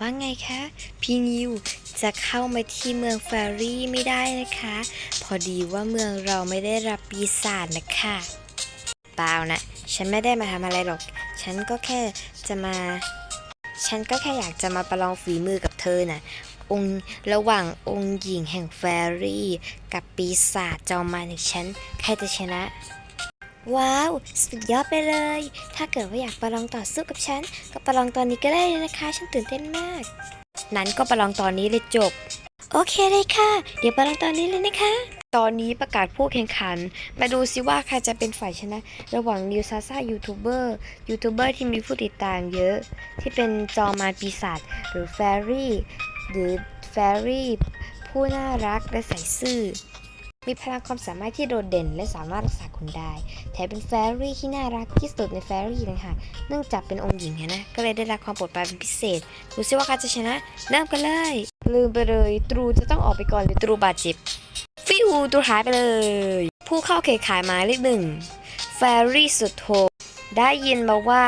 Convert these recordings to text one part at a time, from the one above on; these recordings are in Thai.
ว่าไงคะ พี่นิวจะเข้ามาที่เมืองแฟรี่ไม่ได้นะคะ พอดีว่าเมืองเราไม่ได้รับปีศาจนะคะเปล่านะ ฉันไม่ได้มาทำอะไรหรอก ฉันก็แค่จะมา ฉันก็แค่อยากจะมาประลองฝีมือกับเธอน่ะองค์ระหว่างองค์หญิงแห่งแฟรี่ กับปีศาจจอมมารของฉัน ใครจะชนะ ว้าว สุดยอดไปเลย ถ้าเกิดว่าอยากประลองต่อสู้กับฉัน ก็ประลองตอนนี้ก็ได้เลยนะคะ ฉันตื่นเต้นมาก นั้นก็ประลองตอนนี้เลยจบ โอเคเลยค่ะ เดี๋ยวประลองตอนนี้เลยนะคะ ตอนนี้ประกาศผู้แข่งขัน มาดูซิว่าใครจะเป็นฝ่ายชนะ ระหว่างนิวซาซ่ายูทูบเบอร์ยูทูบเบอร์ที่มีผู้ติดตามเยอะ ที่เป็นจอมมารปีศาจหรือแฟรี่หรือแฟรี่ผู้น่ารักและใส่ซื่อ มีพลังความสามารถที่โดดเด่น และสามารถรักษาคนได้ แถมเป็นแฟรี่ที่น่ารักที่สุดในแฟรี่เลยค่ะเนื่องจากเป็นองค์หญิงนะ ก็เลยได้รับความโปรดปรานเป็นพิเศษ ดูซิว่าใครจะชนะ เริ่มกันเลย ลืมไปเลย ตรูจะต้องออกไปก่อนหรือตรูบาดเจ็บ ฟิวตรูหายไปเลย ผู้เข้าแข่งขันหมายเลขหนึ่งแฟรี่สุดโหดได้ยินมาว่า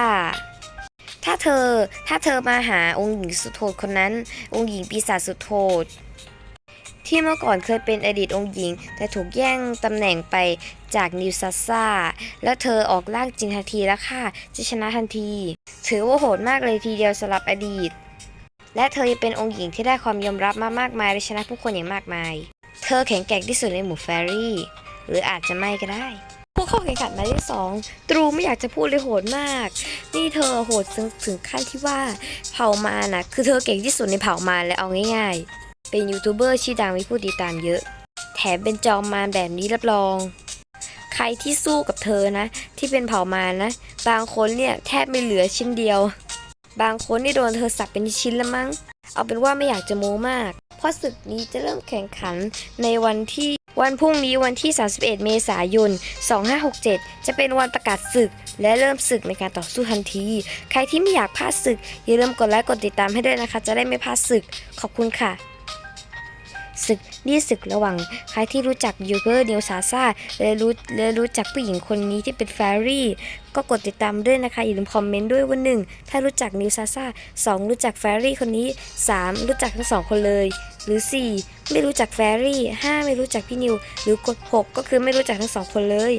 ถ้าเธอถ้าเธอมาหาองค์หญิงสุดโหดคนนั้น องค์หญิงปีศาจสุดโหด ที่เมื่อก่อนเคยเป็นอดีตองค์หญิง แต่ถูกแย่งตำแหน่งไปจากนิวซาซ่าแล้วเธอออกร่างจริงทันทีแล้วค่ะจะชนะทันที ถือว่าโหดมากเลยทีเดียวสำหรับอดีต และเธอยังเป็นองค์หญิงที่ได้ความยอมรับมามากมายและชนะผู้คนอย่างมากมาย เธอแข็งแกร่งที่สุดในหมู่แฟรี่ หรืออาจจะไม่ก็ได้ผู้เข้าแข่งขันหมายเลขสองตรูไม่อยากจะพูดเลยโหดมาก นี่เธอโหดถึงถึงขั้นที่ว่าเผ่ามานะคือเธอเก่งที่สุดในเผ่ามาและเอาง่าย ๆ เป็นยูทูบเบอร์ชื่อดังมีผู้ติดตามเยอะ แถมเป็นจอมมารแบบนี้รับรอง ใครที่สู้กับเธอนะ ที่เป็นเผ่ามารนะ บางคนเนี่ยแทบไม่เหลือชิ้นเดียว บางคนนี่โดนเธอสับเป็นชิ้นละมั้ง เอาเป็นว่าไม่อยากจะโม้มาก เพราะศึกนี้จะเริ่มแข่งขันในวันที่วันพรุ่งนี้วันที่ 31 เมษายน 2567 จะเป็นวันประกาศศึก และเริ่มศึกในการต่อสู้ทันที ใครที่ไม่อยากพลาดศึก อย่าลืมกดไลค์กดติดตามให้ด้วยนะคะ จะได้ไม่พลาดศึก ขอบคุณค่ะ ศึกนี่ศึกระหว่าง ใครที่รู้จักยูเกอร์นิวซาซาและรู้และรู้จักผู้หญิงคนนี้ที่เป็นแฟรี่ ก็กดติดตามด้วยนะคะ อย่าลืมคอมเมนต์ด้วยว่าหนึ่งถ้ารู้จักนิวซาซาสองรู้จักแฟรี่คนนี้สามรู้จักทั้งสองคนเลย หรือสี่ไม่รู้จักแฟรี่ห้าไม่รู้จักพี่นิว หรือกดหกก็คือไม่รู้จักทั้งสองคนเลย